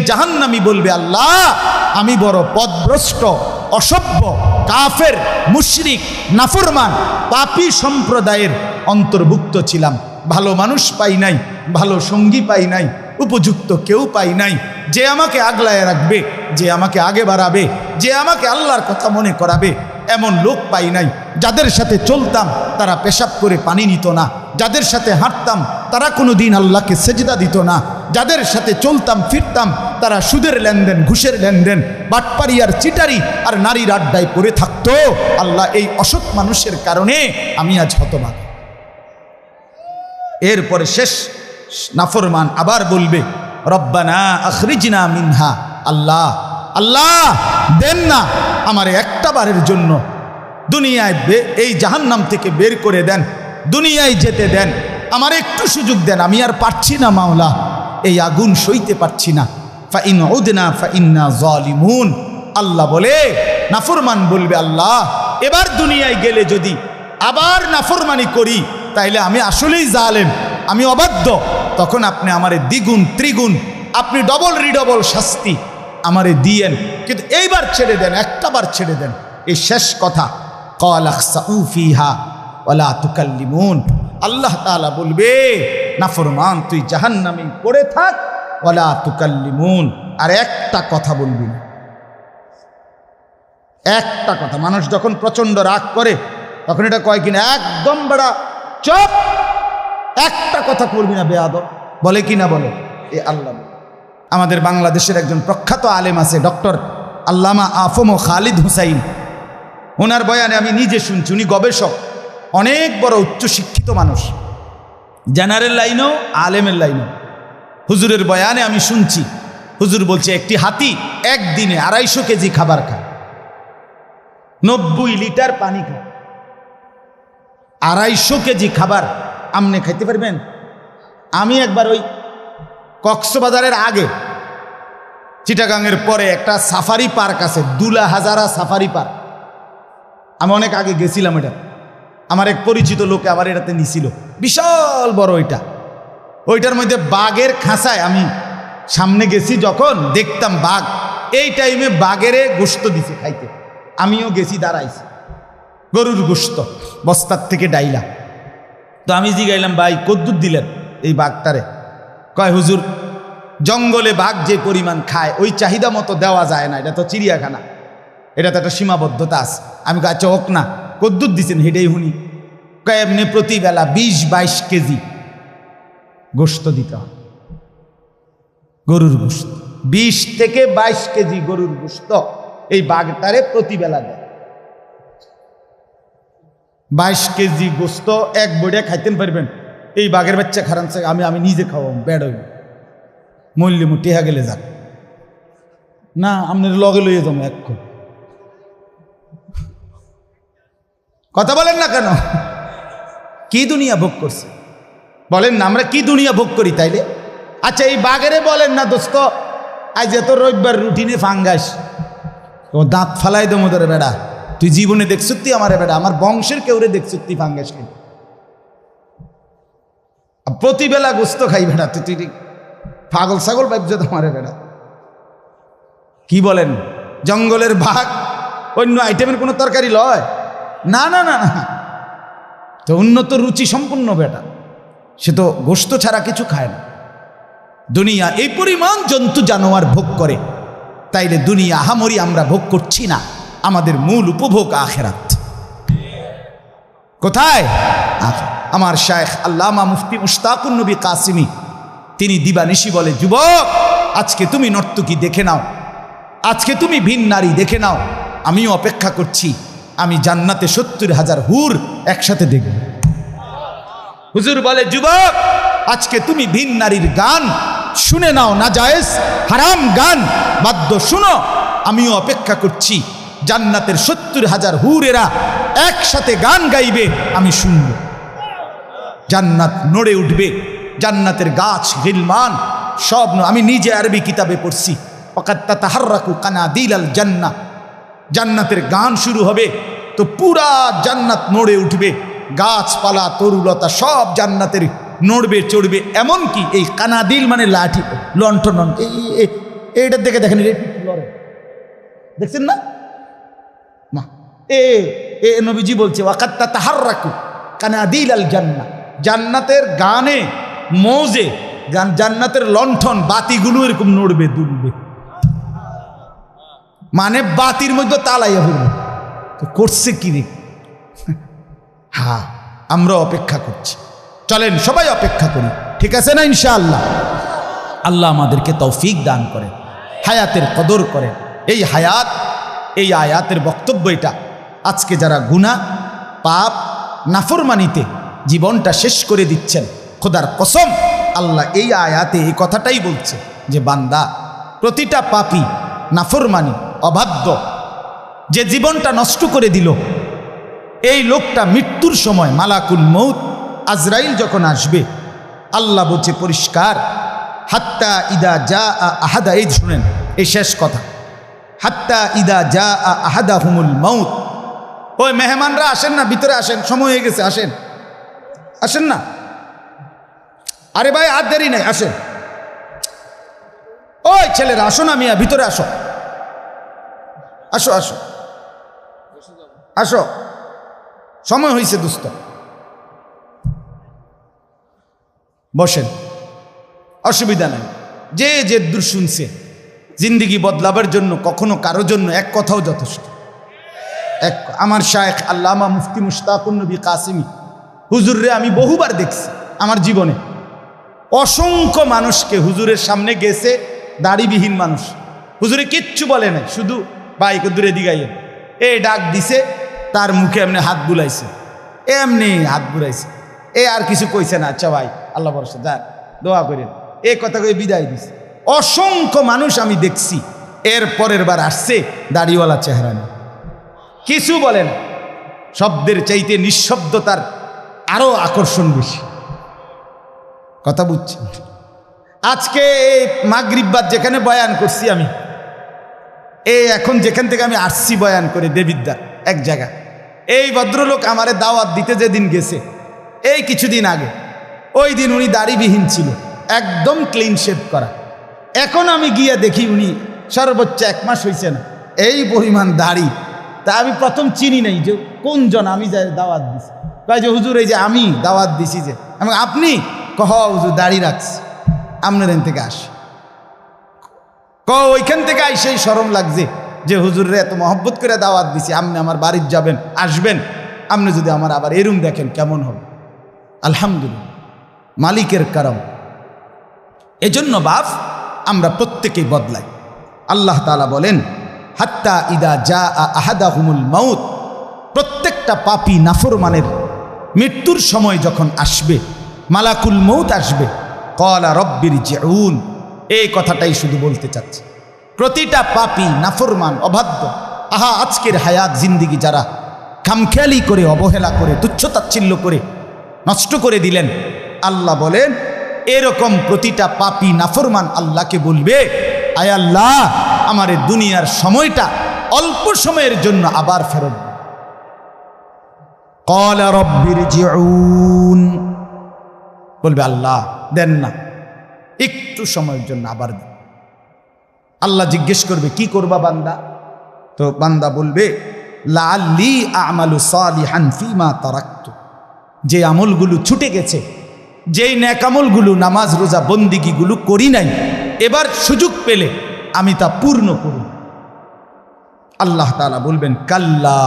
জাহান্নামি বলবে, আল্লাহ, আমি বড় পদভ্রষ্ট, অসভ্য, কাফের, মুশরিক, নাফরমান, পাপী সম্প্রদায়ের অন্তর্ভুক্ত ছিলাম। ভালো মানুষ পাই নাই, ভালো সঙ্গী পাই নাই, উপযুক্ত কেউ পাই নাই। যে আমাকে আগলায় রাখবে, যে আমাকে আগে বাড়াবে, যে আমাকে আল্লাহর কথা মনে করাবে, এমন লোক পাই নাই। যাদের সাথে চলতাম, তারা পেশাব করে পানি নিত না। যাদের সাথে হাঁটতাম, তারা কোনো দিন আল্লাহকে সেজদা দিত না। যাদের সাথে চলতাম, ফিরতাম, তারা সুদের লেনদেন, ঘুষের লেনদেন, বাটপারি আর চিটারি আর নারীর আড্ডায় পড়ে থাকতো। আল্লাহ এই অসৎ মানুষের কারণে আমি আজ হতবাক এরপরে শেষ নাফরমান আবার বলবে, রব্বানা আখরিজনা মিনহা। আল্লাহ আল্লাহ, দেন না আমার একটা বারের জন্য। দুনিয়ায় এই জাহান্নাম থেকে বের করে দেন। দুনিয়ায় যেতে দেন। আমার একটু সুযোগ দেন, আমি আর পারছি না মাওলা। এই আগুন সইতে পারছি না। ফাইন উদনা, ফাইন্না জালিমুন। আল্লাহ বলে, নাফরমান বলবে আল্লাহ, এবার দুনিয়ায় গেলে যদি আবার নাফরমানি করি, তাইলে আমি আসলেই জালেম, আমি অবাধ্য। তখন আপনি আমারে দ্বিগুণ, ত্রিগুণ, আপনি ডবল রিডবল শাস্তি আমারে দিয়েন। কিন্তু এইবার ছেড়ে দেন একটা বার ছেড়ে দেন। এই শেষ কথা। কলাফিহা ওলা তুকাল্লিমুন। আল্লাহ তাআলা বলবে নাফরমান তুই জাহান্নামে পড়ে থাক ওলা তুকাল্লিমুন। আর একটা কথা বলবি একটা কথা, মানুষ যখন প্রচণ্ড রাগ করে, তখন এটা কয় কিনা, একদম বেড়া চপ। একটা কথা করবি না বেয়াদ বলে কি না বলে? এ আল্লাহ আমাদের বাংলাদেশের একজন প্রখ্যাত আলেম আছে, ডক্টর আল্লামা আফম খালিদ হুসাইন। ওনার বয়ানে আমি নিজে শুনছি, উনি গবেষক। অনেক বড় উচ্চশিক্ষিত মানুষ। জেনারেল লাইনও, আলেমের লাইনও। হুজুরের বয়ানে আমি শুনছি, হুজুর বলছে, একটি হাতি একদিনে আড়াইশো কেজি খাবার খায়। নব্বই লিটার পানি খায়। আড়াইশো কেজি খাবার আমনে খাইতে পারবেন? আমি একবার ওই কক্সবাজারের আগে, চিটাগাংয়ের পরে একটা সাফারি পার্ক আছে দুলা হাজারা সাফারি পার্ক। আমি অনেক আগে গেছিলাম এটা। আমার এক পরিচিত লোকে আবার এটাতে নিছিল। বিশাল বড় ওইটা। ওইটার মধ্যে বাঘের খাঁচায় আমি সামনে গেছি, যখন দেখতাম বাঘ। এই টাইমে বাঘেরে গোস্ত দিছে খাইতে। আমিও গেছি, দাঁড়াইছি। গরুর গোস্ত বস্তার থেকে ডাইলা। তো আমি জিগাইলাম, ভাই, কদ্দুর দিলেন এই বাঘটারে? কয়, হুজুর, জঙ্গলে বাঘ যে পরিমাণ খায়, ওই চাহিদা মতো দেওয়া যায় না। এটা তো চিড়িয়াখানা। এটা তো একটা সীমাবদ্ধতা আছে। আমি কাছে হোক না। কদ্দুর দিছেন, হেডেই হুনি। কয় এমনি প্রতিবেলা বিশ বাইশ কেজি গোস্ত দিতে হয়। গরুর গোস্ত বিশ থেকে বাইশ কেজি গরুর গোস্ত এই বাঘটারে প্রতিবেলা দেয়। বাইশ কেজি গোস্ত এক বইটা খাইতেন পারবেন। এই বাঘের বাচ্চা খারান আমি আমি নিজে খাওয়াম, বেড হইব। মূল্য মু টেহা গেলে যাক। না, আপনার লগে লইয়ে যাব এক্ষণ কথা বলেন না কেন? কি দুনিয়া ভোগ করছে? বলেন না, আমরা কি দুনিয়া ভোগ করি তাইলে? আচ্ছা এই বাঘেরে বলেন না দোস্ত, আজ এত রবিবার রুটিনে ফাঙ্গাস, ও দাঁত ফালাই দেবো তোরে বেড়া। তুই জীবনে দেখছ তুই আমার বেড়া, আমার বংশের কেউরে দেখছ তুই ফাঙ্গাস খাই প্রতিবেলা গোস্ত খাই বেড়া, তুই তুই পাগল ছাগল ভাবছ তোমার বেড়া। কি বলেন? জঙ্গলের ভাগ অন্য আইটেমের কোনো তরকারি লয়? না না না না। তো উন্নত রুচি সম্পূর্ণ বেটা। সে তো গোস্ত ছাড়া কিছু খায় না। দুনিয়া এই পরিমাণ জন্তু জানোয়ার ভোগ করে। তাইলে দুনিয়া আহামরি আমরা ভোগ করছি না। আমাদের মূল উপভোগ আখেরাত। কোথায়? আমার শায়েখ আল্লামা মুফতি মুশতাকুন নবী কাসিমি। তিনি দিবানিশি বলে, যুবক, আজকে তুমি নর্তকী দেখে নাও। আজকে তুমি ভিন নারী দেখে নাও। আমিও অপেক্ষা করছি আমি জান্নাতে সত্তর হাজার হুর একসাথে দেখব। হুজুর বলে, যুবক, আজকে তুমি ভিন নারীর গান শুনে নাও না জায়েজ, হারাম গান। বাদ্য শুনো, আমিও অপেক্ষা করছি জান্নাতের সত্তর হাজার হুরেরা একসাথে গান গাইবে, আমি শুনব। জান্নাত নড়ে উঠবে, জান্নাতের গাছ গিলমান সব আমি নিজে আরবি কিতাবে পড়ছি। অকাত্তা তাহার্রাকু কানা দিল জান্না জান্নাতের গান শুরু হবে, তো পুরা জান্নাত নড়ে উঠবে। গাছপালা, তরুলতা সব জান্নাতের নড়বে, চড়বে। এমন কি এই কানাদিল মানে লাঠি এই- এইটার দেখে দেখেন দেখছেন না? মা এ এ নবীজি বলছে ওয়াকাত্তা তাহার রাখু কানে আদিল আল জান্না জান্নাতের গানে মৌজে জান্নাতের লণ্ঠন, বাতিগুলো এরকম নড়বে, দুলবে। মানে বাতির মধ্যে তালাইয়া হইল। তো করছে কি রে? হ্যাঁ আমরা অপেক্ষা করছি। চলেন, সবাই অপেক্ষা করি। ঠিক আছে না ইনশাআল্লাহ? আল্লাহ আমাদেরকে তৌফিক দান করেন, হায়াতের কদর করেন। এই হায়াত, এই আয়াতের বক্তব্য এটা। আজকে যারা গুণা পাপ, নাফরমানিতে জীবনটা শেষ করে দিচ্ছেন, খোদার কসম, আল্লাহ এই আয়াতে এই কথাটাই বলছে যে বান্দা, প্রতিটা পাপি নাফরমানি। অবাধ্য যে জীবনটা নষ্ট করে দিল। এই লোকটা মৃত্যুর সময় মালাকুল মৌত আজরাইল যখন আসবে, আল্লাহ বলছে, পরিষ্কার। হাত্তা ইদা যা আহাদা। এই শুনেন, এই শেষ কথা। হাত্তা ইদা যা আহাদা হুমুল মৌত ওই মেহমানরা আসেন না, ভিতরে আসেন, সময় হয়ে গেছে, আসেন। আসেন না। আরে ভাই, আর দেরি নেই, আসেন। ওই ছেলেরা, আসো না মিয়া, ভিতরে আসো। আসো আসো। আসো। সময় হয়েছে দুস্ত। বসেন। অসুবিধা নাই। যে যে দূর শুনছে, জিন্দিগি বদলাবার জন্য, কখনো কারও জন্য এক কথাও যথেষ্ট। এক আমার শায়েখ আল্লামা মুফতি মুশতাকুন নবী কাসিমি, হুজুররে আমি বহুবার দেখছি আমার জীবনে। অসংখ্য মানুষকে হুজুরের সামনে গেছে, দাড়িবিহীন মানুষ। হুজুরে কিচ্ছু বলে নাই, শুধু বাইক দূরে দিগাইয়েন এ ডাক দিছে, তার মুখে এমনি হাত বুলাইছে। এমনি হাত বুলাইছে। এ আর কিছু কইছে না। আচ্ছা ভাই, আল্লাহ ভরসা যান দোয়া করেন। এ কথা কই বিদায় দিছে। অসংখ্য মানুষ আমি দেখছি, এর পরের বার আসছে দাড়িওয়ালা চেহারা নিয়ে। কিছু বলেন শব্দের চাইতে নিঃশব্দতার আরও আকর্ষণ বেশি। কথা বুঝছেন? আজকে এই মাগরিববাদ যেখানে বয়ান করছি আমি এই এখন যেখান থেকে আমি আসছি বয়ান করে দেবিদ্যার এক জায়গা। এই ভদ্রলোক আমারে দাওয়াত দিতে যেদিন গেছে, এই কিছুদিন আগে, ওই দিন উনি দাড়িবিহীন ছিল, একদম ক্লিন শেভ করা। এখন আমি গিয়ে দেখি উনি সর্বোচ্চ এক মাস হয়েছে না, এই পরিমাণ দাড়ি। তা আমি প্রথম চিনি নাই যে কোনজন আমি যাই দাওয়াত দিছি। কয় যে, হুজুর, এই যে আমি দাওয়াত দিছি যে আপনি? কহ, হুজুর, দাড়ি রাখছি, আপনার থেকে আসি। ক, ওইখান থেকে আইসেই সরম লাগছে যে হুজুরে এত মহব্বত করে দাওয়াত দিছি আপনি আমার বাড়ির যাবেন, আসবেন। আপনি যদি আমার আবার এরুম দেখেন কেমন হবে? আলহামদুলিল্লাহ। মালিকের কারম এজন্য বাপ, আমরা প্রত্যেকেই বদলাই। আল্লাহ তালা বলেন, হাত্তা ইদা যা আহাদা হুমুল মাউত। প্রত্যেকটা পাপি নাফরমানের মৃত্যুর সময় যখন আসবে, মালাকুল মৌত আসবে। কলা রব্বির জেউন এই কথাটাই শুধু বলতে চাচ্ছে। প্রতিটা পাপি নাফরমান, অবাধ্য। আহা, আজকের হায়াত জিন্দিগি যারা খামখেয়ালি করে, অবহেলা করে, তুচ্ছতাচ্ছিল্য করে নষ্ট করে দিলেন, আল্লাহ বলেন, এরকম প্রতিটা পাপি নাফরমান আল্লাহকে বলবে, আয় আল্লাহ, আমার দুনিয়ার সময়টা অল্প সময়ের জন্য আবার ফেরত বলবে, আল্লাহ, দেন না। একটু সময়ের জন্য আবার আল্লাহ জিজ্ঞেস করবে, কি করবা বান্দা? তো বান্দা বলবে লাল্লি আমালু সালিহান তারাক্তু। যে আমলগুলো ছুটে গেছে, যেই ন্যাকামলগুলো নামাজ, রোজা, বন্দিগিগুলো করি নাই, এবার সুযোগ পেলে আমি তা পূর্ণ করব আল্লাহ তালা বলবেন, কাল্লা।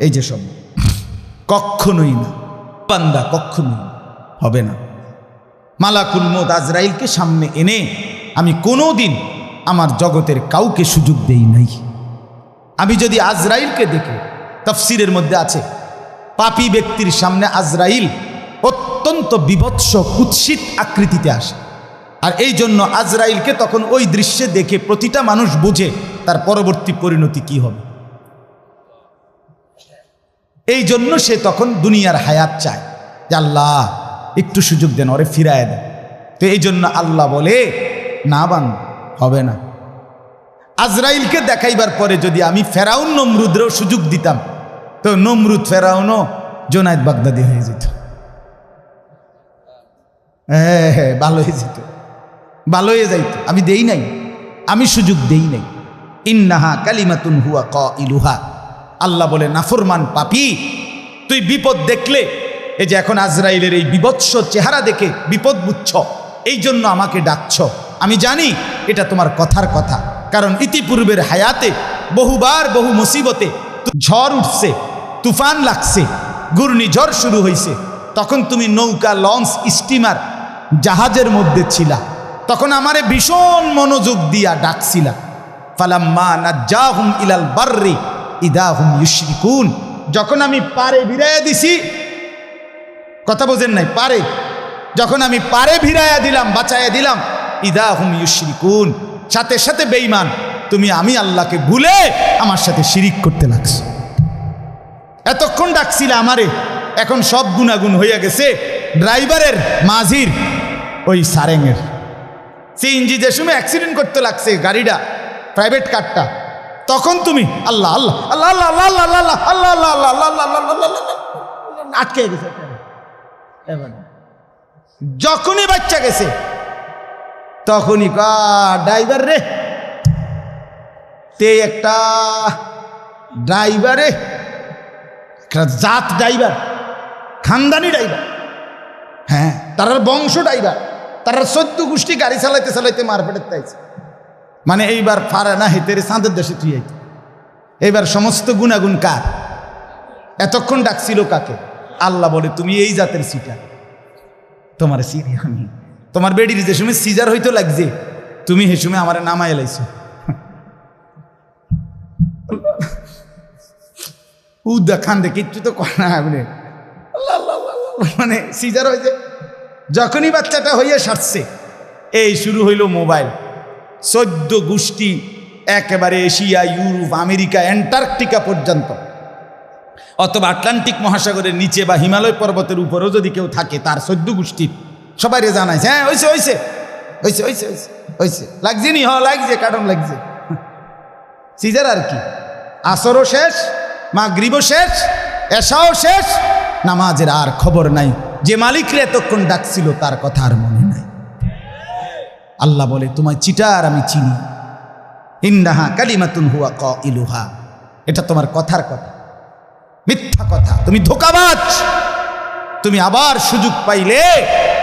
এই যে সব কখনোই না। বান্দা কখনোই হবে না। মালাকুল মোদ আজরাইলকে সামনে এনে আমি কোনো দিন আমার জগতের কাউকে সুযোগ দেই নাই। আমি যদি আজরাইলকে দেখি, তফসিরের মধ্যে আছে, পাপী ব্যক্তির সামনে আজরাইল অত্যন্ত বিভৎস, কুৎসিত আকৃতিতে আসে। আর এই জন্য আজরাইলকে তখন ওই দৃশ্যে দেখে প্রতিটা মানুষ বুঝে তার পরবর্তী পরিণতি কি হবে। এই জন্য সে তখন দুনিয়ার হায়াত চায় আল্লাহ একটু সুযোগ দেন, ওরে ফিরায় দেন। তো এই জন্য আল্লাহ বলে, না বান, হবে না। আজরাইলকে দেখাইবার পরে যদি আমি ফেরাউন, নমরুদেরও সুযোগ দিতাম, তো নমরুদ ফেরাউনও জোনায়দ বাগদাদি হয়ে যেত। হ্যাঁ হ্যাঁ ভালো হয়ে যেত। ভালো হয়ে যাইত। আমি দেই নাই। আমি সুযোগ দেই নাই। ইন্নাহা কালিমাতুন হুয়া ক ইলুহা আল্লাহ বলে, নাফরমান পাপি, তুই বিপদ দেখলে এই যে এখন আজরাইলের এই বিভৎস চেহারা দেখে বিপদ বুঝছ, এই জন্য আমাকে ডাকছ। আমি জানি এটা তোমার কথার কথা, কারণ ইতিপূর্বের হায়াতে বহুবার বহু মুসিবতে ঝড় উঠছে, তুফান লাগছে, ঘূর্ণিঝড় শুরু হয়েছে তখন তুমি নৌকা, লঞ্চ, স্টিমার জাহাজের মধ্যে ছিলা। তখন আমারে ভীষণ মনোযোগ দিয়া ডাকছিলা। ফালাম্মা নাজ্জাহুম ইলাল বাররি ইদাহুম ইউশরিকুন। যখন আমি পারে বিরাইয়া দিছি কথা বোঝেন নাই পারে যখন আমি পারে ভিড়াইয়া দিলাম বাঁচাইয়া দিলাম ইদাহুম ইউশরিকুন সাথে সাথে বেঈমান তুমি আমি আল্লাহকে ভুলে আমার সাথে শিরিক করতে লাগছো এতক্ষণ ডাকছিল আমারে এখন সব গুণাগুণ হইয়া গেছে ড্রাইভারের মাঝির ওই সারেঙের সিএনজি যে সময় অ্যাক্সিডেন্ট করতে লাগছে গাড়িটা প্রাইভেট কারটা তখন তুমি আল্লাহ আল্লাহ আল্লাহ আল্লাহ আল্লাহ আল্লাহ আল্লাহ আল্লাহ আল্লাহ আল্লাহ আল্লাহ আল্লাহ আল্লাহ আল্লাহ আল্লাহ আটকে গেছে এবার যখনই বাচ্চা গেছে, তখনই কা ড্রাইভার রে, তে একটা ড্রাইভারে একটা জাত ড্রাইভার, খানদানি ড্রাইভার হ্যাঁ তারার বংশ ড্রাইভার তারার সদ্য গোষ্ঠী গাড়ি চালাইতে চালাইতে মারপেটের তাইছে মানে এইবার ফারে না হেতেরে চাঁদের দেশে তুই এইবার সমস্ত গুণাগুণ কার? এতক্ষণ ডাকছিল কাকে? আল্লাহ বলে, তুমি এই জাতের সিটা তোমার সিরি আমি। তোমার বেডির যে সময় সিজার হইতো লাগছে, তুমি হে সময় আমার নামায় লাইছো। উদা খান দে কিচ্ছু তো কর আপনি। মানে সিজার হয়েছে যখনই বাচ্চাটা হইয়া সারছে, এই শুরু হইল মোবাইল। চোদ্দ গোষ্ঠী, একেবারে এশিয়া, ইউরোপ, আমেরিকা, অ্যান্টার্কটিকা পর্যন্ত। অথবা আটলান্টিক মহাসাগরের নিচে বা হিমালয় পর্বতের উপরেও যদি কেউ থাকে, তার চোদ্দ গোষ্ঠীর সবাই রে জানাইছে হ্যাঁ হয়েছে হয়েছে হয়েছে হয়েছে হয়েছে লাগছে নি? হ লাগছে, কারণ লাগছে। সিজার আর কি? আসরও শেষ মা গ্রীবও শেষ এসাও শেষ, নামাজের আর খবর নাই। যে মালিকরে এতক্ষণ ডাকছিল, তার কথা আর মনে নাই। আল্লাহ বলে, তোমায় চিটার আমি চিনি। ইন্দাহা কালিমাতুন হুয়া ক ইলুহা এটা তোমার কথার কথা। মিথ্যা কথা। তুমি ধোকাবাজ। তুমি আবার সুযোগ পাইলে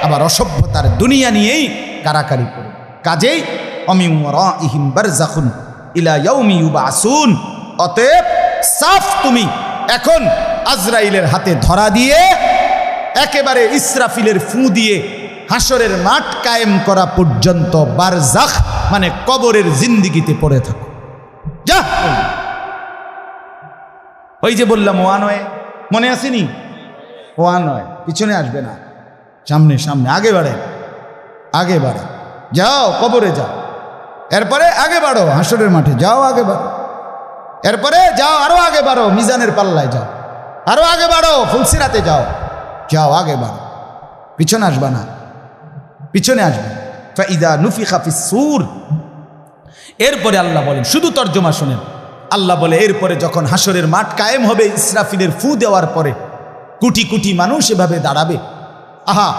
আবার অসভ্যতার দুনিয়া নিয়েই কারাকারি করো। কাজেই অমিমরা ইহিম বারজাখুন ইলা ইয়াউমি ইউবাসুন। অতএব সাফ তুমি এখন আজরাইলের হাতে ধরা দিয়ে একেবারে ইসরাফিলের ফু দিয়ে হাসরের মাঠ কায়েম করা পর্যন্ত বারজাখ মানে কবরের জিন্দিগিতে পড়ে থাকো। যা! ওই যে বললাম ওয়া। নয় মনে আসেনি? ওয়া নয় পিছনে আসবে না। সামনে সামনে, আগে বাড়ে। আগে বাড়ে। যাও, কবরে যাও। এরপরে আগে বাড়ো, হাসরের মাঠে। যাও, আগে বাড়ো। এরপরে যাও, আরও আগে বাড়ো, মিজানের পাল্লায় যাও। আরও আগে বাড়ো, ফুলসিরাতে যাও। যাও, আগে বাড়ো। পিছনে আসবা না। পিছনে আসবে। ফাইদা নুফি খাফিস সুর। এরপরে আল্লাহ বলেন, শুধু তর্জমা শোনেন। আল্লাহ বলে, এরপরে যখন হাসরের মাঠ কায়েম হবে, ইসরাফিলের ফু দেওয়ার পরে কোটি কোটি মানুষ এভাবে দাঁড়াবে। আহা,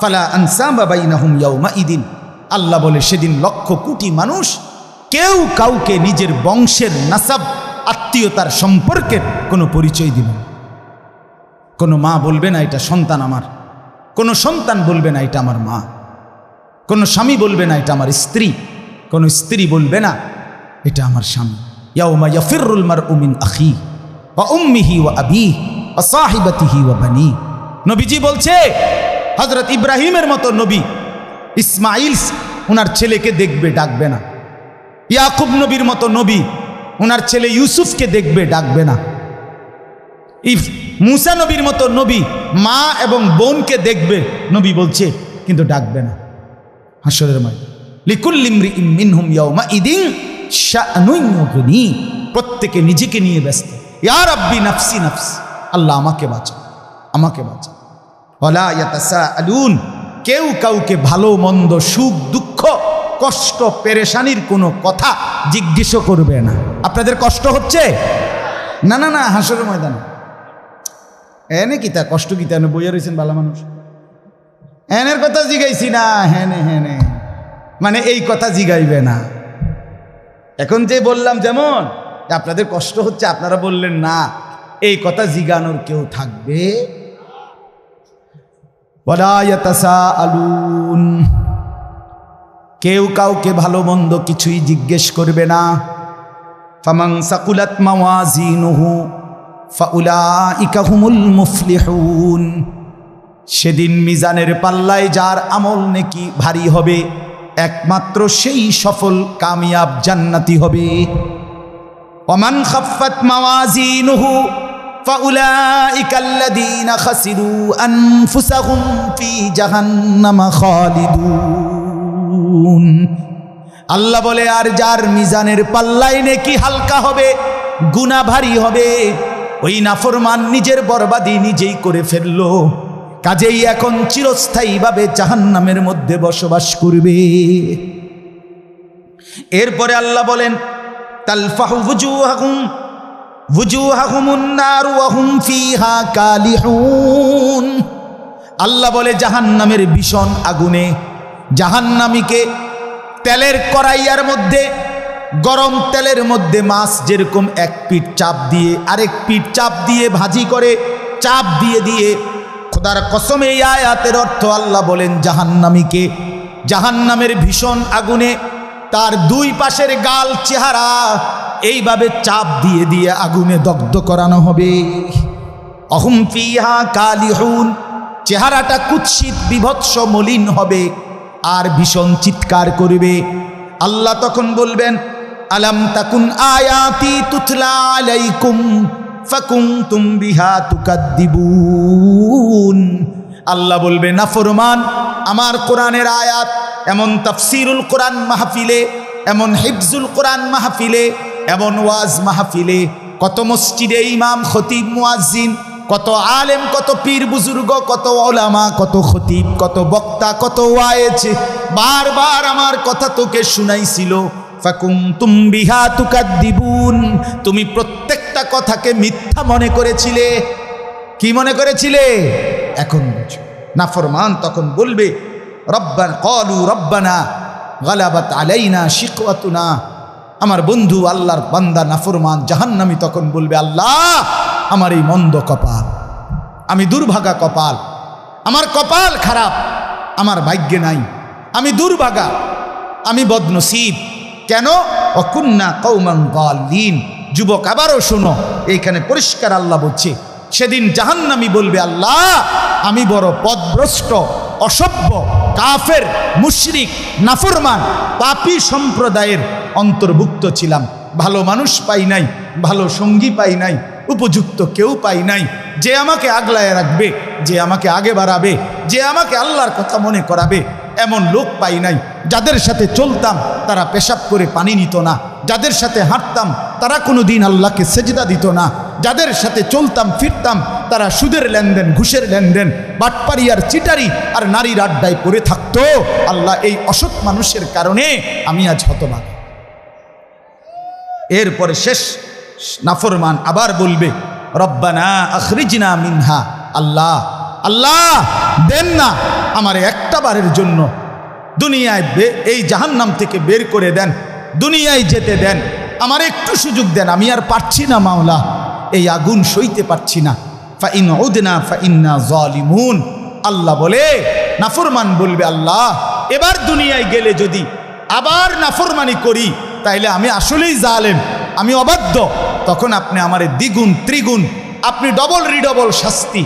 ফালা আনসামা বাইনাহুম ইয়াউমা ইদিন। আল্লাহ বলে, সেদিন লক্ষ কোটি মানুষ, কেউ কাউকে নিজের বংশের নাসাব, আত্মীয়তার সম্পর্কের কোনো পরিচয় দিবে কোনো মা বলবে না, এটা সন্তান আমার। কোনো সন্তান বলবে না, এটা আমার মা। কোনো স্বামী বলবে না, এটা আমার স্ত্রী। কোনো স্ত্রী বলবে না, এটা আমার স্বামী। ইয়াউমা ইয়াফিরুল মারউ মিন আখি ওয়া উম্মিহি ওয়া আবি ওয়া সাহিবাতিহি ওয়া বানি নবীজি বলছে হযরত ইব্রাহিমের মতো নবী ইসমাইল ওনার ছেলেকে দেখবে ডাকবে না ইয়াকুব নবীর মতো নবী ওনার ছেলে ইউসুফকে দেখবে ডাকবে না ইফ মুসা নবীর মতো নবী মা এবং বোনকে দেখবে নবী বলছে, কিন্তু ডাকবে না। হাসরের মায়। লিকুল্লিমরি মিনহুম ইয়াউমা ইদিন প্রত্যেকে নিজেকে নিয়ে ব্যস্ত। ইয়া রাব্বি নাফসি নাফস, আল্লাহ আমাকে বাঁচাও আমাকে ওয়ালা ইয়াতাসাআলুন, কেউ কাউকে ভালো, মন্দ, সুখ, দুঃখ, কষ্ট, পেরেশানির কোনো কথা জিজ্ঞেস করবে না। আপনাদের কষ্ট হচ্ছে? না না না, হাসরের ময়দানে। এনে কিতা কষ্ট কিতা এনে বইয়া রয়েছেন ভালো মানুষ? এনের কথা জিগাইছি না হ্যানে হ্যানে মানে এই কথা জিগাইবে না। এখন যে বললাম, যেমন আপনাদের কষ্ট হচ্ছে, আপনারা বললেন, না, এই কথা জিগানোর কেউ থাকবে? আলুন কেউ কাউকে ভালো মন্দ কিছুই জিজ্ঞেস করবে না। ফামাং সাকুলাত সেদিন মিজানের পাল্লায় যার আমল নেকি ভারী হবে একমাত্র সেই সফল কামিয়াব জান্নাতি হবে ওমান খাফাত মাওয়াজিনুহু فأولئك الذين خسروا أنفسهم في جهنم خالدون আল্লাহ বলে আর যার মিজানের পাল্লায় নেকি হালকা হবে গুণা ভারী হবে ওই নাফরমান নিজের বরবাদি নিজেই করে ফেললো কাজেই এখন চিরস্থায়ীভাবে জাহান্নামের মধ্যে বসবাস করবে। এরপরে আল্লাহ বলেন আল্লাহ বলে, জাহান্নামের ভীষণ আগুনে, জাহান্নামীকে তেলের কড়াইয়ার মধ্যে, গরম তেলের মধ্যে মাছ যেরকম এক পিঠ চাপ দিয়ে, আরেক পিঠ চাপ দিয়ে ভাজি করে, চাপ দিয়ে দিয়ে খোদার কসম এই আয়াতের অর্থ আল্লাহ বলেন জাহান্নামীকে। জাহান্নামের ভীষণ আগুনে তার দুই পাশের গাল চেহারা এইভাবে চাপ দিয়ে দিয়ে আগুনে দগ্ধ করানো হবে। অহুম ফিহা কালিহুন, চেহারাটা কুৎসিত, বিভৎস, মলিন হবে আর ভীষণ চিৎকার করবে। আল্লাহ তখন বলবেন, আলাম তাকুন আয়াতি তুতলা আলাইকুম? ফাকুনতুম বিহা তুকাদ্দিবুন। আল্লাহ বলবে নাফরমান আমার কোরআনের আয়াত, এমন তাফসিরুল কোরআন মাহফিলে, এমন হিফজুল কোরআন মাহফিলে, এমন ওয়াজ মাহফিলে, কত মসজিদে ইমাম, খতিব, মুয়াজ্জিন, কত আলেম, কত পীর বুজুর্গ, কত ওলামা, কত খতিব, কত বক্তা, কত ওয়ায়েজ, বারবার আমার কথা তোকে শুনাইছিল। ফাকুম তুম বিহা তুকাদ্দিবুন। তুমি প্রত্যেকটা কথাকে মিথ্যা মনে করেছিলে। কি মনে করেছিলে? এখন নাফরমান তখন বলবে, রব্বান কলু রব্বানা গালাবাত আলাইনা শিকওয়াতুনা। আমার বন্ধু, আল্লাহর বান্দা নাফরমান জাহান্নামি তখন বলবে, আল্লাহ, আমার এই মন্দ কপাল, আমি দুর্ভাগা কপাল, আমার কপাল খারাপ, আমার ভাগ্যে নাই, আমি দুর্ভাগা, আমি বদনসিব কেন? অকুন্না কৌমাং যুবক, আবারও শোনো, এইখানে পরিষ্কার আল্লাহ বলছে, সেদিন জাহান্নামি বলবে, আল্লাহ, আমি বড় পদভ্রষ্ট, অসভ্য, কাফের, মুশরিক, নাফরমান, পাপি সম্প্রদায়ের অন্তর্ভুক্ত ছিলাম। ভালো মানুষ পাই নাই, ভালো সঙ্গী পাই নাই, উপযুক্ত কেউ পাই নাই। যে আমাকে আগলায় রাখবে, যে আমাকে আগে বাড়াবে, যে আমাকে আল্লাহর কথা মনে করাবে এমন লোক পাই নাই। যাদের সাথে চলতাম, তারা পেশাব করে পানি নিত না। যাদের সাথে হাঁটতাম, তারা কোনো দিন আল্লাহকে সেজদা দিত না। যাদের সাথে চলতাম, ফিরতাম, তারা সুদের লেনদেন, ঘুষের লেনদেন বাটপারি আর চিটারি আর নারীর আড্ডায় পড়ে থাকতো। আল্লাহ এই অসৎ মানুষের কারণে আমি আজ হতবাক। এরপরে শেষ নাফরমান আবার বলবে, রব্বানা আখরিজনা মিনহা। আল্লাহ আল্লাহ, দেন না আমার একটা বারের জন্য। দুনিয়ায় এই জাহান্নাম থেকে বের করে দেন, দুনিয়ায় যেতে দেন। আমার একটু সুযোগ দেন, আমি আর পারছি না মাওলা, এই আগুন সইতে পারছি না। ফা ইন উদনা ফা ইন্না জালিমুন। আল্লাহ বলে, নাফরমান বলবে আল্লাহ, এবার দুনিয়ায় গেলে যদি আবার নাফরমানি করি, তাইলে আমি আসলেই জালেম, আমি অবাধ্য। তখন আপনি আমার দ্বিগুণ, ত্রিগুণ, আপনি ডবল রিডবল শাস্তি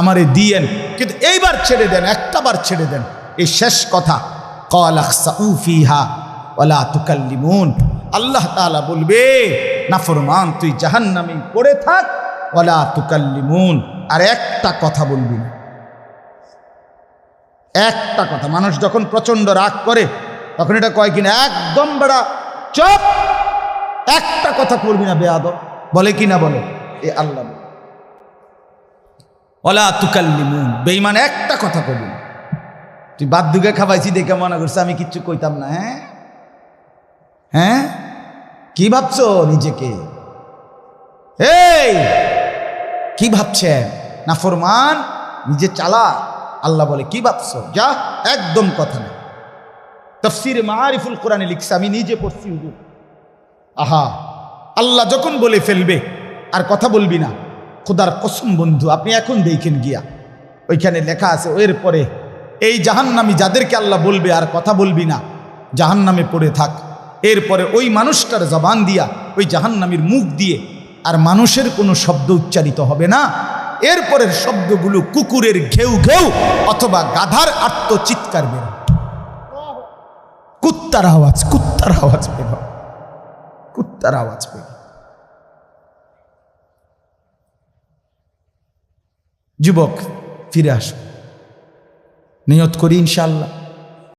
আমারে দিয়েন, কিন্তু এইবার ছেড়ে দেন একটা বার ছেড়ে দেন। এই শেষ কথা তুকাল্লিমুন আল্লাহ তাআলা বলবে নাফরমান তুই জাহান্নামে পড়ে থাক ওলা তুকাল্লিমুন। আর একটা কথা বলবি একটা কথা, মানুষ যখন প্রচণ্ড রাগ করে, তখন এটা কয় কিনা, একদম বেড়া, চপ! একটা কথা করবি না বেয়াদ বলে কি না বলে? এ আল্লাহ। ওলা তুকাল্লিমুন। বেইমান একটা কথা করবি না তুই বাদ দুগে খাবাইছি দেখে মনে করছে আমি কিচ্ছু কইতাম না হ্যাঁ? হ্যাঁ? কি ভাবছ নিজেকে? এই, কি ভাবছেন? না ফরমান নিজে চালা আল্লাহ বলে, কি ভাবছ? যা, একদম কথা না। তফসিরে মারিফুল কোরআনে লিখছে, আমি নিজে পড়ছি আহা, আল্লাহ যখন বলে ফেলবে, আর কথা বলবি না। খোদার কসম বন্ধু, আপনি এখন দেখেন গিয়া। ওইখানে লেখা আছে এর পরে এই জাহান্নামি যাদেরকে আল্লাহ বলবে আর কথা বলবি না, জাহান্নামে পড়ে থাক। এরপরে ওই মানুষটার জবান দিয়া, ওই জাহান্নামীর মুখ দিয়ে আর মানুষের কোনো শব্দ উচ্চারিত হবে না। এরপরের শব্দগুলো কুকুরের ঘেউ ঘেউ অথবা গাধার আত্মচিৎকার বের কুত্তার আওয়াজ কুত্তার আওয়াজ বের কুত্তার আওয়াজ বের যুবক ফিরে আস। নিয়ত করি ইনশাল্লাহ